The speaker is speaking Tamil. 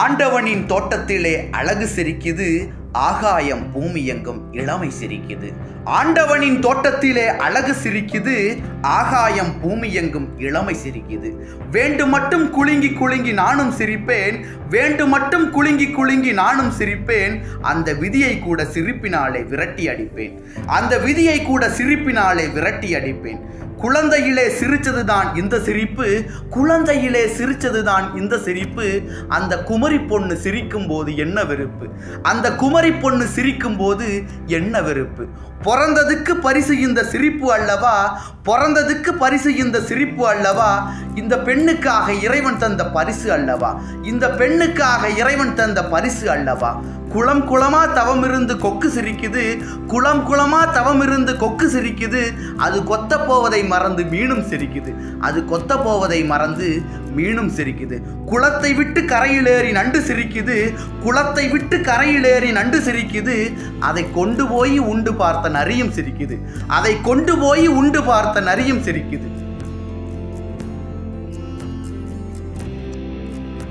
ஆண்டவனின் தோட்டத்திலே அழகு சிரிக்குது ஆகாயம் பூமி எங்கும் இளமை சிரிக்குது. ஆண்டவனின் தோட்டத்திலே அழகு சிரிக்குது ஆகாயம் பூமி எங்கும் இளமை சிரிக்குது. வேண்டு மட்டும் குலுங்கி குலுங்கி நானும் சிரிப்பேன் வேண்டு மட்டும் குலுங்கி குலுங்கி நானும் சிரிப்பேன் அந்த விதியை கூட சிரிப்பினாலே விரட்டி அடிப்பேன். அந்த விதியை கூட சிரிப்பினாலே விரட்டி அடிப்பேன். குழந்தையிலே சிரித்ததுதான் இந்த சிரிப்பு குழந்தையிலே சிரித்ததுதான் இந்த சிரிப்பு. அந்த குமரி பொண்ணு சிரிக்கும் போது என்ன வெறுப்பு? அந்த குமரி பொண்ணு சிரிக்கும் போது என்ன வெறுப்பு? பிறந்ததுக்கு பரிசு இந்த சிரிப்பு அல்லவா? பிறந்ததுக்கு பரிசு இந்த சிரிப்பு அல்லவா? இந்த பெண்ணுக்காக இறைவன் தந்த பரிசு அல்லவா? இந்த பெண்ணுக்காக இறைவன் தந்த பரிசு அல்லவா? குளம் குளமாக தவம் இருந்து கொக்கு சிரிக்குது குளம் குளமாக தவம் இருந்து கொக்கு சிரிக்குது அது கொத்த போவதை மறந்து மீனும் சிரிக்குது. அது கொத்த போவதை மறந்து மீனும் சிரிக்குது. குளத்தை விட்டு கரையிலேறி நண்டு சிரிக்குது குளத்தை விட்டு கரையிலேறி நண்டு சிரிக்குது அதை கொண்டு போய் உண்டு பார்த்த நரியும் சிரிக்குது. அதை கொண்டு போய் உண்டு பார்த்த நரியும் சிரிக்குது.